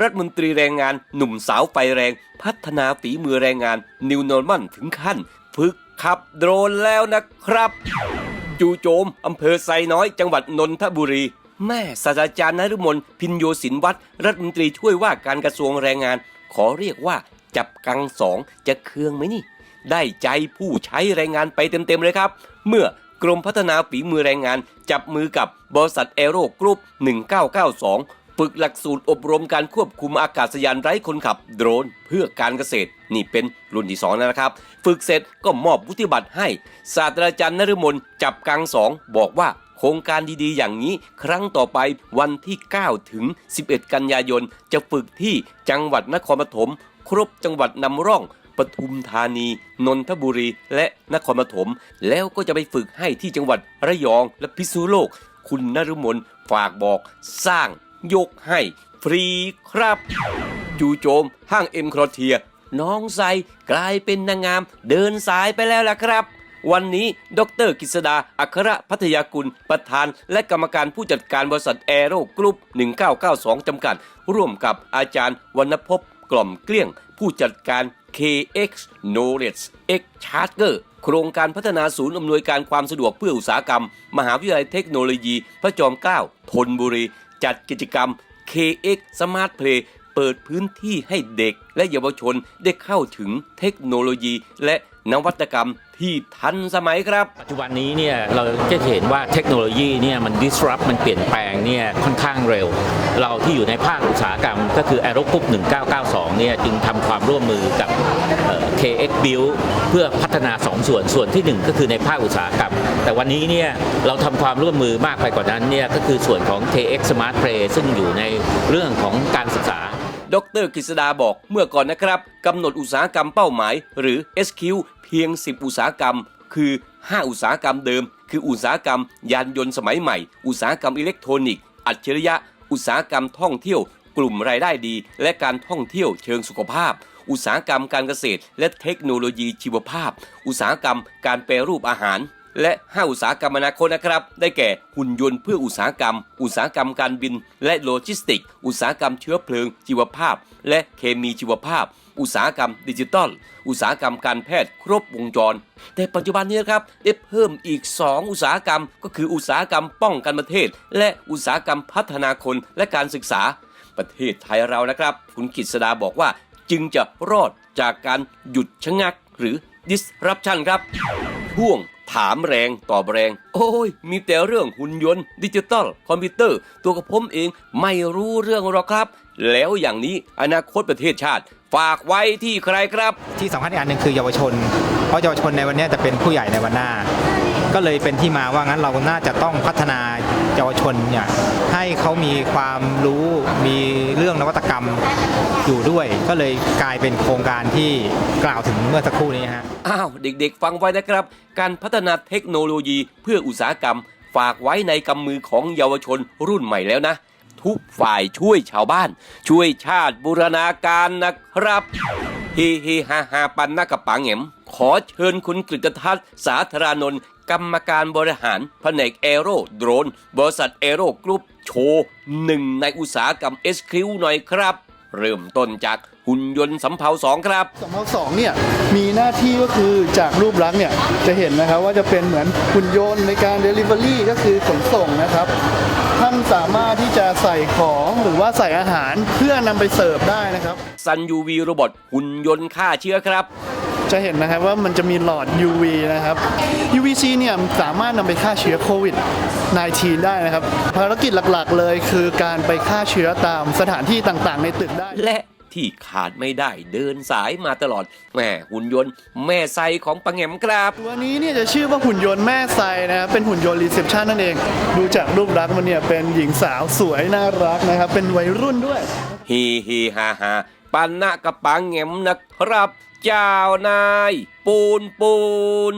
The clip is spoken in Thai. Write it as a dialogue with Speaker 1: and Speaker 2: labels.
Speaker 1: รัฐมนตรีแรงงานหนุ่มสาวไฟแรง พัฒนาฝีมือแรงงานนิวโนมันถึงขั้น ฝึกขับโดรนแล้วนะครับ จูโจมอำเภอไซน้อยจังหวัดนนทบุรี แม่ศาสตราจารย์นฤมลพินโยสินวัตรรัฐมนตรีช่วยว่าการกระทรวงแรงงาน ขอเรียกว่าจับกังสองจะเคืองไหมนี่ ได้ใจผู้ใช้แรงงานไปเต็มๆเลยครับ เมื่อกรมพัฒนาฝีมือแรงงาน จับมือกับบริษัทแอโร่กรุ๊ป1992 ฝึกหลักสูตรอบรมการควบคุมอากาศยานไร้คนขับโดรนเพื่อการเกษตร นี่เป็นรุ่นที่สองแล้วนะครับ ฝึกเสร็จก็มอบวุฒิบัตรให้ ศาสตราจารย์นฤมลจับกังสองบอกว่าโครงการดีๆ อย่างนี้ครั้งต่อไปวันที่ 9 ถึง 11 กันยายน จะฝึกที่จังหวัดนครปฐมครบจังหวัดนำร่องปทุมธานี นนทบุรี และนครปฐมแล้วก็จะไปฝึกให้ที่จังหวัดระยองและพิษณุโลก คุณนฤมลฝากบอกสร้าง ยกให้ฟรีครับ จูโจมห้างเอ็มครอเทีย น้องไซกลายเป็นนางงามเดินสายไปแล้วล่ะครับ วันนี้ดรกฤษดา อัครพัทยากุล ประธานและกรรมการผู้จัดการบริษัทแอโร่กรุ๊ป 1992 จำกัด ร่วมกับอาจารย์วรรณพบกล่อมเกลี้ยง ผู้จัดการ KX Knowledge X Charter โครงการพัฒนาศูนย์อำนวยการความสะดวกเพื่ออุตสาหกรรม มหาวิทยาลัยเทคโนโลยี พระจอมเกล้าธนบุรี จัดกิจกรรม KX Smart Play เปิดพื้นที่ให้เด็กและเยาวชนได้เข้าถึงเทคโนโลยีและ นวัตกรรมที่ทันสมัยครับ
Speaker 2: ปัจจุบันนี้เนี่ยเราจะเห็นว่าเทคโนโลยีเนี่ยมัน disrupt มันเปลี่ยนแปลงเนี่ยค่อนข้างเร็ว เราที่อยู่ในภาคอุตสาหกรรมก็คือ a e r o g r o u p 1992 เนี่ยจึงทำความร่วมมือกับเอ่อ KX Build เพื่อพัฒนา 2 ส่วนส่วนที่ 1 ก็คือในภาคอุตสาหกรรม แต่วันนี้เนี่ยเราทำความร่วมมือมากไปกว่านั้นเนี่ยก็คือส่วนของ KX Smart Play ซึ่งอยู่ในเรื่องของการศึกษา
Speaker 1: ดรกฤษดาบอกเมื่อก่อนนะครับกำหนดอุตสาหกรรมเป้าหมาย หรือ SQ เพียง 10 อุตสาหกรรม คือ 5 อุตสาหกรรมเดิม คืออุตสาหกรรม ยานยนต์สมัยใหม่ อุตสาหกรรมอิเล็กทรอนิกส์อัจฉริยะ อุตสาหกรรมท่องเที่ยว กลุ่มรายได้ดี และการท่องเที่ยวเชิงสุขภาพ อุตสาหกรรมการเกษตร และเทคโนโลยีชีวภาพ อุตสาหกรรมการแปรรูปอาหาร และ 5 อุตสาหกรรมอนาคตนะครับ ได้แก่หุ่นยนต์เพื่ออุตสาหกรรม อุตสาหกรรมการบิน และโลจิสติก อุตสาหกรรมเชื้อเพลิง ชีวภาพ และเคมีชีวภาพ อุตสาหกรรมดิจิตอล อุตสาหกรรมการแพทย์ครบวงจร แต่ปัจจุบันนี้นครับได้เพิ่มอีก 2 อุตสาหกรรม ก็คืออุตสาหกรรมป้องกันประเทศ และอุตสาหกรรมพัฒนาคนและการศึกษาประเทศไทยเรานะครับ คุณกฤษดาบอกว่าจึงจะรอดจากการหยุดชะงักหรือ disruption ครับช่วง ถามแรงตอบแรง โอ้ย มีแต่เรื่องหุ่นยนต์ ดิจิตอล คอมพิวเตอร์ ตัวกระผมเองไม่รู้เรื่องหรอกครับ แล้วอย่างนี้อนาคตประเทศชาติ ฝากไว้ที่ใครครับ
Speaker 3: ที่สำคัญอีกอันหนึ่งคือเยาวชน เพราะเยาวชนในวันนี้จะเป็นผู้ใหญ่ในวันหน้า ก็เลยเป็นที่มาว่างั้นเราน่าจะต้องพัฒนาเยาวชนเนี่ยให้เขามีความรู้มีเรื่องนวัตกรรมอยู่ด้วย ก็เลยกลายเป็นโครงการที่กล่าวถึงเมื่อสักครู่นี้ฮะ
Speaker 1: อ้าวเด็กๆ ฟังไว้นะครับ การพัฒนาเทคโนโลยีเพื่ออุตสาหกรรม ฝากไว้ในกำมือของเยาวชนรุ่นใหม่แล้วนะ ทุกฝ่ายช่วยชาวบ้าน ช่วยชาติบูรณาการนะครับเฮเฮฮาฮาปันนักกระปังแหมขอเชิญคุณกฤตทัศน์สาธารานนท์ กรรมการบริหารแผนกแอโร่โดรน บริษัทแอโร่กรุ๊ปโชว์หนึ่งในอุตสาหกรรมเอสคิวหน่อยครับ เริ่มต้นจากหุ่นยนต์สำเภาสองครับ
Speaker 4: สำเภาสองเนี่ยมีหน้าที่ก็คือจากรูปลักษณ์เนี่ยจะเห็นนะครับว่าจะเป็นเหมือนหุ่นยนต์ในการ Delivery ก็คือขนส่งนะครับท่านสามารถที่จะใส่ของหรือว่าใส่อาหารเพื่อนำไปเสิร์ฟได้นะครับ
Speaker 1: ซันยูวีโรบอทหุ่นยนต์ฆ่าเชื้อครับ
Speaker 4: จะเห็นนะครับว่ามันจะมีหลอด UV นะครับ UVC เนี่ยสามารถนำไปฆ่าเชื้อโควิด -19 ได้นะครับ ภารกิจหลักๆเลยคือการไปฆ่าเชื้อตามสถานที่ต่างๆ ในตึกได้
Speaker 1: และที่ขาดไม่ได้เดินสายมาตลอดแหม่หุ่นยนต์ แม่ไซของปังแหมครับ
Speaker 4: ตัวนี้เนี่ยจะชื่อว่าหุ่นยนต์แม่ไซนะครับเป็นหุ่นยนต์รีเซพชันนั่นเอง ดูจากรูปลักษณ์มันเนี่ยเป็นหญิงสาวสวยน่ารักนะครับ เป็นวัยรุ่นด้วย
Speaker 1: ฮีฮีฮาฮาปันนะกระปังแหมนะครับ เจ้านาย ปูนปูน